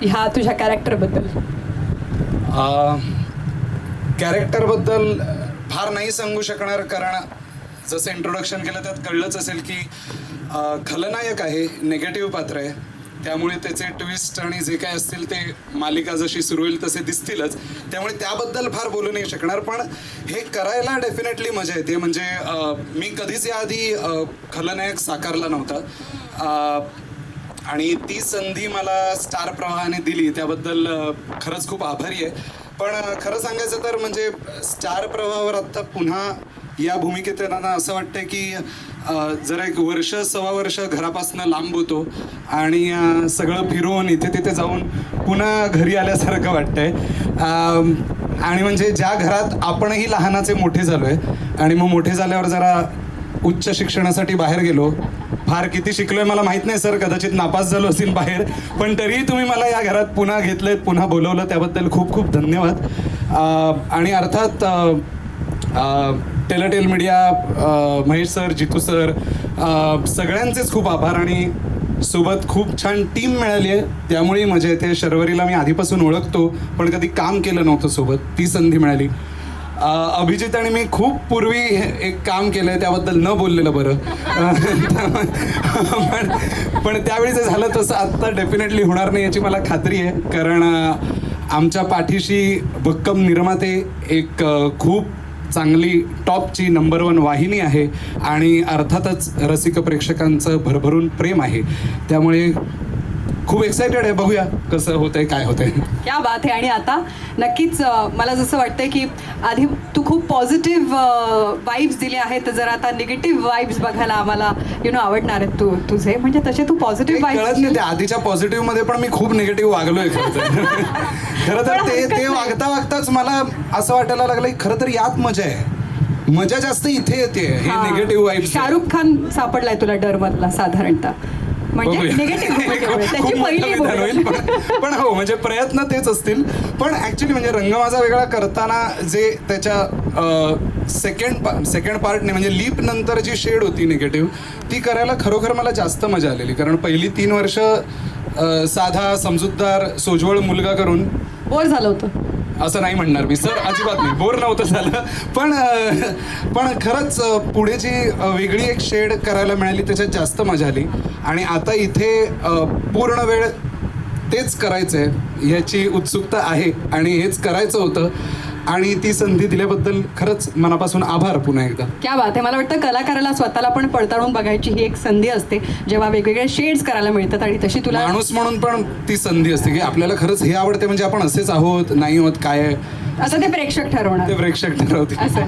ह्या तुझ्या कॅरेक्टरबद्दल कॅरेक्टरबद्दल फार नाही सांगू शकणार कारण जसं इंट्रोडक्शन केलं त्यात कळलंच असेल की खलनायक आहे नेगेटिव्ह पात्र आहे. त्यामुळे त्याचे ट्विस्ट आणि जे काय असतील ते मालिका जशी सुरू होईल तसे दिसतीलच. त्यामुळे त्याबद्दल फार बोलू नाही शकणार पण हे करायला डेफिनेटली मजा येते. म्हणजे मी कधीच याआधी खलनायक साकारला नव्हता. आणि ती संधी मला स्टार प्रवाहाने दिली त्याबद्दल खरंच खूप आभारी आहे. पण खरं सांगायचं तर म्हणजे स्टार प्रवाहावर आत्ता पुन्हा या भूमिकेत येताना असं वाटतं की जरा एक वर्ष सव्वा वर्ष घरापासून लांब होतो आणि सगळं फिरून इथे तिथे जाऊन पुन्हा घरी आल्यासारखं वाटतंय. आणि म्हणजे ज्या घरात आपणही लहानाचे मोठे झालोय आणि मग मोठे झाल्यावर जरा उच्च शिक्षणासाठी बाहेर गेलो फार किती शिकलोय मला माहीत नाही सर. कदाचित नापास झालो असेल बाहेर. पण तरीही तुम्ही मला या घरात पुन्हा घेतलंय पुन्हा बोलवलं. त्याबद्दल खूप खूप धन्यवाद. आणि अर्थात Teltel media Mahesh sir Jitu sir सगळ्यांचेच खूप आभार आणि सोबत खूप छान टीम मिळाली आहे. त्यामुळे मजा येते शर्वरीला मी आधीपासून ओळखतो पण कधी काम केलं नव्हतं सोबत ती संधी मिळाली. अभिजित आणि मी खूप पूर्वी एक काम केलंय त्याबद्दल न बोललेलं बरं. पण पण त्यावेळी जे झालं तसं आत्ता डेफिनेटली होणार नाही याची मला खात्री आहे. कारण आमच्या पाठीशी भक्कम निर्माते एक खूप चांगली टॉपची नंबर वन वाहिनी आहे आणि अर्थातच रसिक प्रेक्षकांचं भरभरून प्रेम आहे. त्यामुळे खूप एक्सायटेड आहे बघूया कसं होतंय काय होतंय. क्या बात आहे आणि आता नक्कीच मला जसं वाटतंय की आधी तू खूप पॉझिटिव्ह वाईब्स दिले आहेत तर जरा आता निगेटिव्ह वाईब्स बघायला आम्हाला यु नो आवडणार आहेत तू तुझे. म्हणजे तसे तू पॉझिटिव्ह कळत नाही ते आधीच्या पॉझिटिव्हमध्ये पण मी खूप निगेटिव्ह वागलोय खरं तर. ते ते. वागता वागताच मला असं वाटायला लागलं की खरं तर यात मजा आहे. मजा जास्त इथे येते हे. निगेटिव्ह वाईब्स शाहरुख खान सापडलाय तुला डर मधला साधारणतः. म्हणजे निगेटिव्ह त्याची खूप पहिली मोठं विधान होईल. भूमिका. पण पण हो म्हणजे प्रयत्न तेच असतील. पण ऍक्च्युली म्हणजे रंग माझा वेगळा करताना जे त्याच्या सेकंड सेकंड पार्टने म्हणजे लीप नंतर जी शेड होती निगेटिव्ह ती करायला खरोखर मला जास्त मजा आलेली. कारण पहिली तीन वर्ष अ, साधा समजूतदार सोज्वळ मुलगा करून बोर झालं होतं. असं नाही म्हणणार मी. सर अजिबात नाही. बोर नव्हतं झालं. पण पण खरंच पुढे जी वेगळी एक शेड करायला मिळाली त्याच्यात जास्त मजा आली. आणि आता इथे पूर्ण वेळ तेच करायचं आहे ह्याची उत्सुकता आहे. आणि हेच करायचं होतं. आणि ती संधी दिल्याबद्दल खरंच मनापासून आभार पुन्हा एकदा. क्या बात आहे. मला वाटतं कलाकाराला स्वतःला पण पडताळून बघायची ही एक संधी असते जेव्हा वेगवेगळे शेड्स करायला मिळतात आणि तशी तुला माणूस म्हणून पण ती संधी असते की आपल्याला खरंच हे आवडते म्हणजे आपण असेच आहोत नाही आहोत काय आहे? असं ते प्रेक्षक ठरवणार. ते प्रेक्षक ठरवतील. असं.